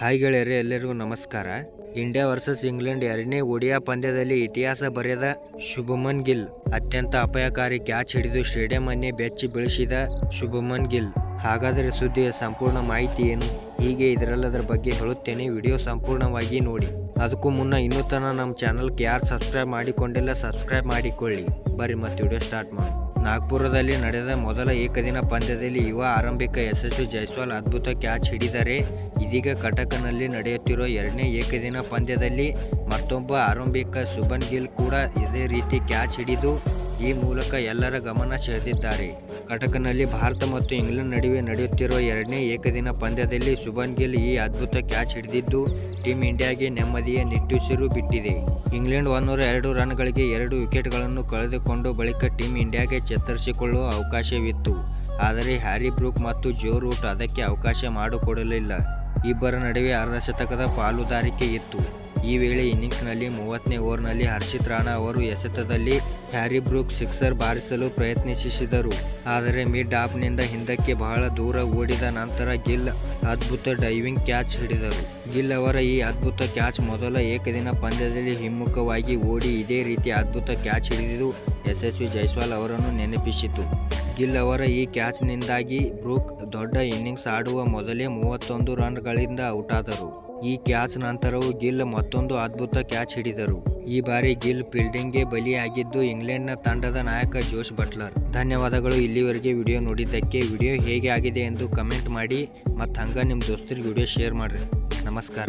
Hi ಗೆಳೆಯರೆ ಎಲ್ಲರಿಗೂ ನಮಸ್ಕಾರ. ಇಂಡಿಯಾ ವರ್ಸಸ್ ಇಂಗ್ಲೆಂಡ್ ಎರಡನೇ ಒಡಿಯಾ ಪಂದ್ಯದಲ್ಲಿ ಇತಿಹಾಸ ಬರೆದ ಶುಭಮನ್ ಗಿಲ್ ಅತ್ಯಂತ ಅಪಾಯಕಾರಿ ಕ್ಯಾಚ್ ಹಿಡಿದು ಸ್ಟೇಡಿಯಂ ಅನ್ನೇ ಬೆಚ್ಚಿ ಬೆಳೆಸಿದ ಶುಭಮನ್ ಗಿಲ್. ಹಾಗಾದರೆ ಸುದ್ದಿಯ ಸಂಪೂರ್ಣ ಮಾಹಿತಿ ಏನು? ಹೀಗೆ ಇದರಲ್ಲದರ ಬಗ್ಗೆ ಹೇಳುತ್ತೇನೆ. ವಿಡಿಯೋ ಸಂಪೂರ್ಣವಾಗಿ ನೋಡಿ. ಅದಕ್ಕೂ ಮುನ್ನ ಇನ್ನೂ ತನಕ ನಮ್ಮ ಚಾನಲ್ಗೆ ಯಾರು ಸಬ್ಸ್ಕ್ರೈಬ್ ಮಾಡಿಕೊಂಡಿಲ್ಲ, ಸಬ್ಸ್ಕ್ರೈಬ್ ಮಾಡಿಕೊಳ್ಳಿ. ಬರ್ರಿ ಮತ್ತೆ ವಿಡಿಯೋ ಸ್ಟಾರ್ಟ್ ಮಾಡಿ ನಾಗ್ಪುರದಲ್ಲಿ ನಡೆದ ಮೊದಲ ಏಕದಿನ ಪಂದ್ಯದಲ್ಲಿ ಯುವ ಆರಂಭಿಕ ಯಶಸ್ವಿ ಜೈಸ್ವಾಲ್ ಅದ್ಭುತ ಕ್ಯಾಚ್ ಹಿಡಿದರೆ ಇದೀಗ ಕಟಕ್ನಲ್ಲಿ ನಡೆಯುತ್ತಿರುವ ಎರಡನೇ ಏಕದಿನ ಪಂದ್ಯದಲ್ಲಿ ಮತ್ತೊಬ್ಬ ಆರಂಭಿಕ ಸುಭನ್ ಗಿಲ್ ಕೂಡ ಇದೇ ರೀತಿ ಕ್ಯಾಚ್ ಹಿಡಿದು ಈ ಮೂಲಕ ಎಲ್ಲರ ಗಮನ ಸೆಳೆದಿದ್ದಾರೆ. ಕಟಕ್ನಲ್ಲಿ ಭಾರತ ಮತ್ತು ಇಂಗ್ಲೆಂಡ್ ನಡುವೆ ನಡೆಯುತ್ತಿರುವ ಎರಡನೇ ಏಕದಿನ ಪಂದ್ಯದಲ್ಲಿ ಸುಬನ್ ಗಿಲ್ ಈ ಅದ್ಭುತ ಕ್ಯಾಚ್ ಹಿಡಿದಿದ್ದು ಟೀಮ್ ಇಂಡಿಯಾಗೆ ನೆಮ್ಮದಿಯ ನಿಟ್ಟುಸಿರು ಬಿಟ್ಟಿದೆ. ಇಂಗ್ಲೆಂಡ್ ಒಂದೂರ ಎರಡು ರನ್ಗಳಿಗೆ ಎರಡು ವಿಕೆಟ್ಗಳನ್ನು ಕಳೆದುಕೊಂಡು ಬಳಿಕ ಟೀಮ್ ಇಂಡಿಯಾಗೆ ಚೇತರಿಸಿಕೊಳ್ಳುವ ಅವಕಾಶವಿತ್ತು. ಆದರೆ ಹ್ಯಾರಿ ಬ್ರೂಕ್ ಮತ್ತು ಜೋ ರೂಟ್ ಅದಕ್ಕೆ ಅವಕಾಶ ಮಾಡಿಕೊಡಲಿಲ್ಲ. ಇಬ್ಬರ ನಡುವೆ ಅರ್ಧಶತಕದ ಪಾಲುದಾರಿಕೆ ಇತ್ತು. ಈ ವೇಳೆ ಇನ್ನಿಂಗ್ಸ್ನಲ್ಲಿ ಮೂವತ್ತನೇ ಓವರ್ನಲ್ಲಿ ಹರ್ಷಿತ್ ರಾಣಾ ಅವರು ಎಸೆತದಲ್ಲಿ ಹ್ಯಾರಿ ಬ್ರೂಕ್ ಸಿಕ್ಸರ್ ಬಾರಿಸಲು ಪ್ರಯತ್ನಿಸಿದರು. ಆದರೆ ಮಿಡ್ ಆಫ್ನಿಂದ ಹಿಂದಕ್ಕೆ ಬಹಳ ದೂರ ಓಡಿದ ನಂತರ ಗಿಲ್ ಅದ್ಭುತ ಡೈವಿಂಗ್ ಕ್ಯಾಚ್ ಹಿಡಿದರು. ಗಿಲ್ ಅವರ ಈ ಅದ್ಭುತ ಕ್ಯಾಚ್ ಮೊದಲ ಏಕದಿನ ಪಂದ್ಯದಲ್ಲಿ ಹಿಮ್ಮುಖವಾಗಿ ಓಡಿ ಇದೇ ರೀತಿ ಅದ್ಭುತ ಕ್ಯಾಚ್ ಹಿಡಿದಿದ್ದು ಯಶಸ್ವಿ ಜೈಸ್ವಾಲ್ ಅವರನ್ನು ನೆನಪಿಸಿತು. ಗಿಲ್ ಅವರ ಈ ಕ್ಯಾಚ್ನಿಂದಾಗಿ ಬ್ರೂಕ್ ದೊಡ್ಡ ಇನ್ನಿಂಗ್ಸ್ ಆಡುವ ಮೊದಲೇ ಮೂವತ್ತೊಂದು ರನ್ಗಳಿಂದ ಔಟಾದರು. ಈ ಕ್ಯಾಚ್ ನಂತರವೂ ಗಿಲ್ ಮತ್ತೊಂದು ಅದ್ಭುತ ಕ್ಯಾಚ್ ಹಿಡಿದರು. ಈ ಬಾರಿ ಗಿಲ್ ಫೀಲ್ಡಿಂಗ್ಗೆ ಬಲಿಯಾಗಿದ್ದು ಇಂಗ್ಲೆಂಡ್ನ ತಂಡದ ನಾಯಕ ಜೋಶ್ ಬಟ್ಲರ್. ಧನ್ಯವಾದಗಳು, ಇಲ್ಲಿವರೆಗೆ ವಿಡಿಯೋ ನೋಡಿದ್ದಕ್ಕೆ. ವಿಡಿಯೋ ಹೇಗೆ ಆಗಿದೆ ಎಂದು ಕಮೆಂಟ್ ಮಾಡಿ. ಮತ್ತು ಹಂಗೆ ನಿಮ್ಮ ದೋಸ್ತರಿಗೆ ವಿಡಿಯೋ ಶೇರ್ ಮಾಡಿರಿ. ನಮಸ್ಕಾರ.